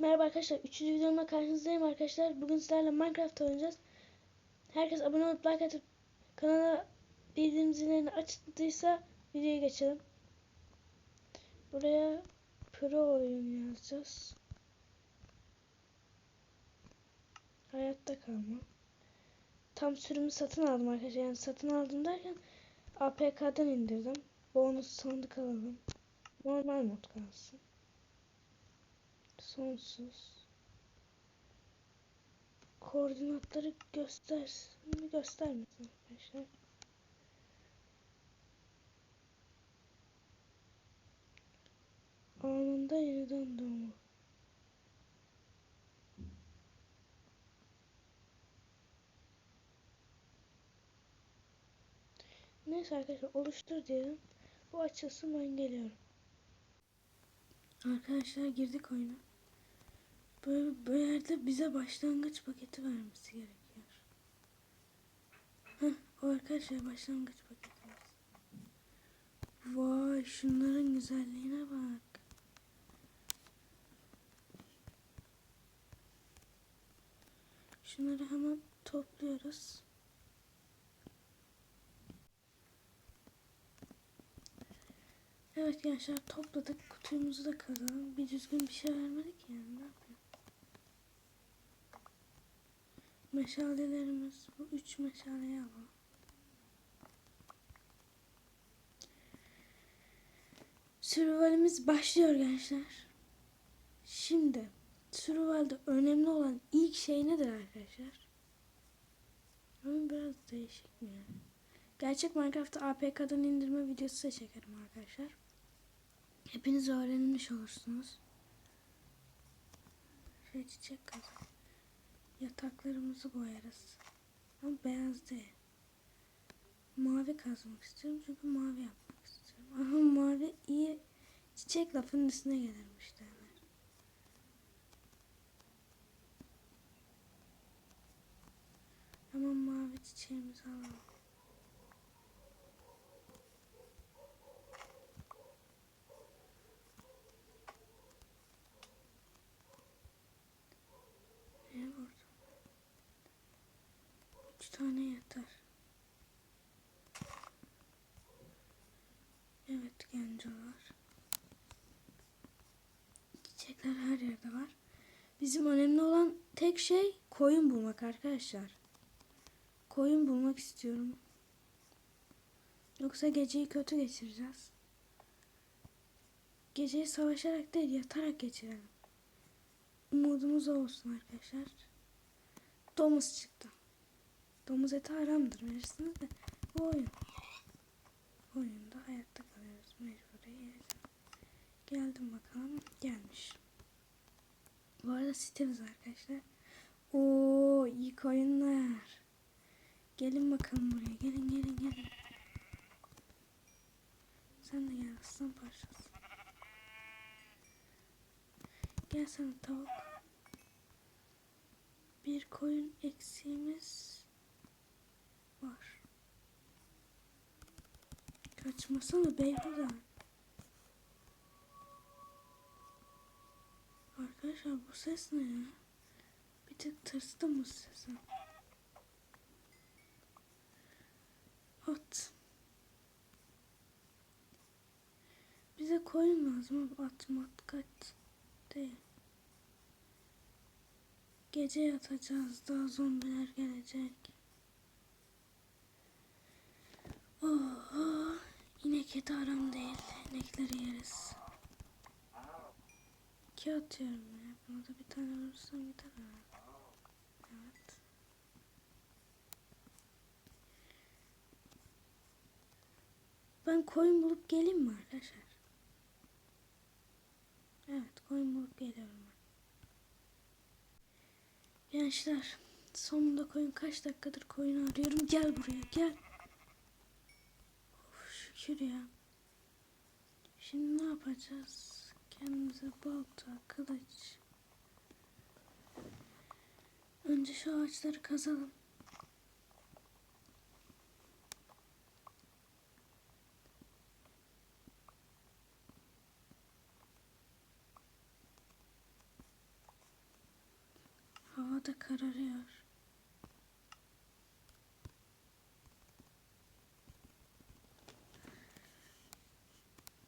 Merhaba arkadaşlar. Üçüncü videomda karşınızdayım arkadaşlar. Bugün sizlerle Minecraft oynayacağız. Herkes abone olup like atıp kanala bildirim zillerini açtıysa videoya geçelim. Buraya pro oyun yazacağız. Hayatta kalma. Tam sürümü satın aldım arkadaşlar. Yani satın aldım derken APK'dan indirdim. Bonus sandık alalım. Normal mod kalsın. Sonsuz. Koordinatları göstersin mi göstermesin arkadaşlar. Anında yeniden doğma. Neyse arkadaşlar oluştur diyelim. Bu açılsın ben geliyorum. Arkadaşlar girdik oyuna. Böyle bir yerde bize başlangıç paketi vermesi gerekiyor. Heh, o arkadaşlar başlangıç paketimiz. Vay şunların güzelliğine bak. Şunları hemen topluyoruz. Evet gençler topladık. Kutumuzu da kazanalım. Bir düzgün bir şey vermedik yani. Ne yapayım? Meşalelerimiz. Bu üç meşaleyi alalım. Survival'imiz başlıyor gençler. Şimdi Survival'da önemli olan ilk şey nedir arkadaşlar? Ama biraz değişik mi yani? Gerçek Minecraft'ta APK'dan indirme videosu da çekerim arkadaşlar. Hepiniz öğrenmiş olursunuz. Şöyle çiçek kazan. Yataklarımızı boyarız. Ama beyaz değil. Mavi kazmak istiyorum çünkü mavi yapmak istiyorum. Ama mavi iyi çiçek lafının üstüne gelirmiş derler. Hemen mavi çiçeğimizi alalım. Ne vurdum? Üç tane yeter. Evet gencolar. Çiçekler her yerde var. Bizim önemli olan tek şey koyun bulmak arkadaşlar. Koyun bulmak istiyorum. Yoksa geceyi kötü geçireceğiz. Geceyi savaşarak değil yatarak geçirelim. Umudumuz olsun arkadaşlar. Domuz çıktı. Domuz eti haramdır bilirsiniz de. Bu oyun. Oyunda hayatta kalıyoruz. Yiyeceğim. Geldim bakalım. Gelmiş. Bu arada sitemiz arkadaşlar. Oo iyi oyunlar. Gelin bakalım buraya. Gelin gelin gelin. Sen de gel aslan parçası. Gel sana tavuk. Bir koyun eksiğimiz var. Kaçmasana beyhuda. Arkadaşlar bu ses ne ya? Bir tık tırstım bu sese. At. Bize koyun lazım ama at mat kaç değil. Gece yatacağız daha zombiler gelecek. Oh, inek eti aram değil. İnekleri yeriz. İki atıyorum ya. Buna da bir tane vurursam gider herhalde. Evet. Ben koyun bulup geleyim mi arkadaşlar? Evet koyun bulup geliyorum ben. Gençler sonunda koyun kaç dakikadır koyun arıyorum. Gel buraya gel. Of, şükür ya. Şimdi ne yapacağız? Kendimize balta, kılıç. Önce şu ağaçları kazalım. da kararıyor.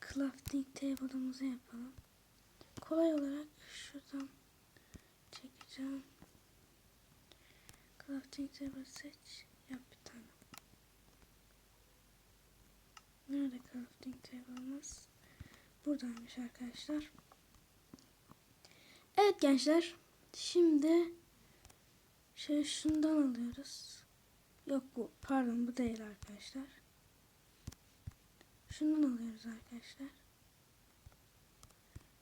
Crafting table'ımızı yapalım. Kolay olarak şuradan çekeceğim. Crafting table seç. Yap bir tane. Nerede crafting table'ımız? Buradaymış arkadaşlar. Evet gençler. Şimdi şey şundan alıyoruz. Yok bu pardon bu değil arkadaşlar. Şundan alıyoruz arkadaşlar.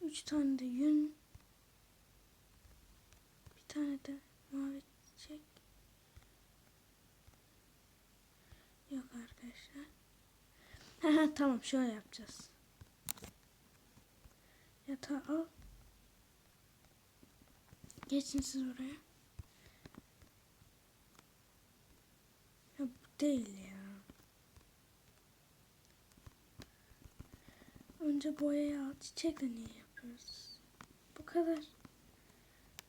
Üç tane de yün. Bir tane de mavi çiçek. Yok arkadaşlar. Tamam şöyle yapacağız. Yatağı al. Geçin siz oraya. Ya bu değil ya. Önce boyayı al. Çiçekle niye yapıyoruz? Bu kadar.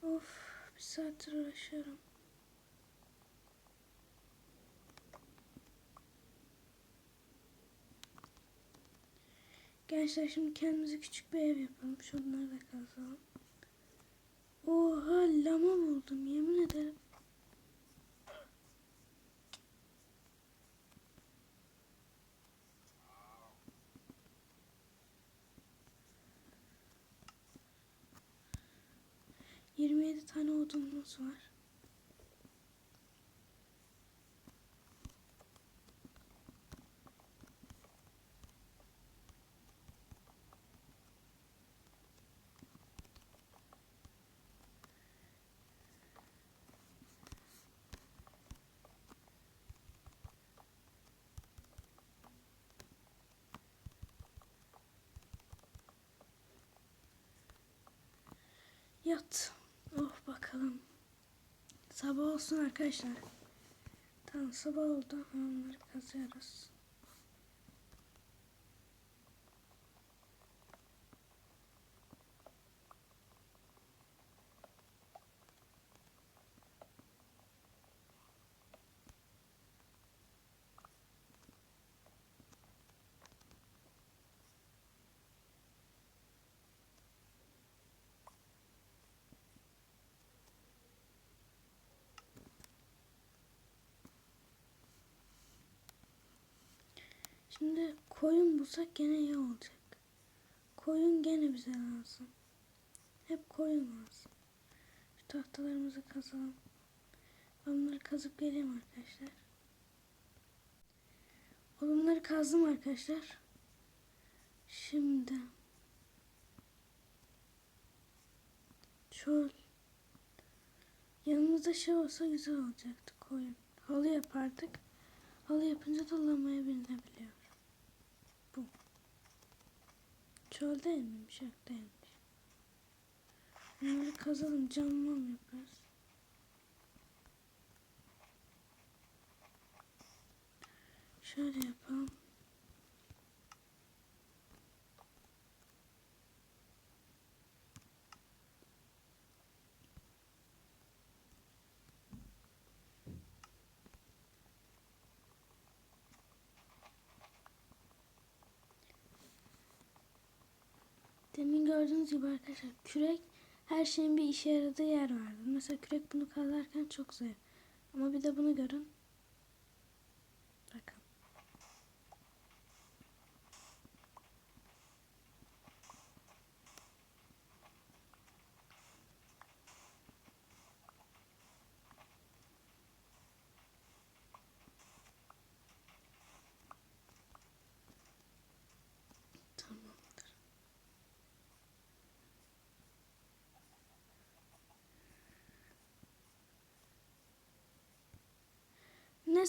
Of bir saattir uğraşıyorum. Gençler şimdi kendimize küçük bir ev yapalım. Şunları da kazalım. Oha lama buldum yemin ederim. Yirmi yedi tane odunumuz var. Yat. Oh bakalım. Sabah olsun arkadaşlar. Tamam sabah oldu. Onları kazıyoruz. Şimdi koyun bulsak gene iyi olacak. Koyun gene bize lazım. Hep koyun lazım. Şu tahtalarımızı kazalım. Ben kazıp geleyim arkadaşlar. Odunları kazdım arkadaşlar. Şimdi çöl. Yanımızda şey olsa güzel olacaktı koyun. Halı yapardık. Halı yapınca da lamaya binilebiliyor. Bu. Çöl değil miymiş? Yok. Bunları kazalım. Camlam yaparız. Şöyle yapalım. Demin gördüğünüz gibi arkadaşlar kürek her şeyin bir işe yaradığı yer vardı. Mesela kürek bunu kazarken çok zayıf. Ama bir de bunu görün.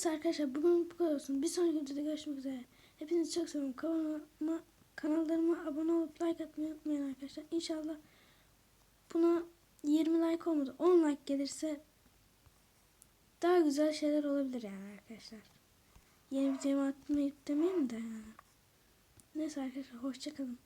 Neyse arkadaşlar bugün bu kadar olsun. Bir sonraki videoda görüşmek üzere. Hepinizi çok seviyorum. Kanalıma, kanallarıma abone olup like atmayı unutmayın arkadaşlar. İnşallah buna 20 like olmadı. 10 like gelirse daha güzel şeyler olabilir yani arkadaşlar. Yeni videomu atmayı demeyeyim de. Neyse arkadaşlar hoşçakalın.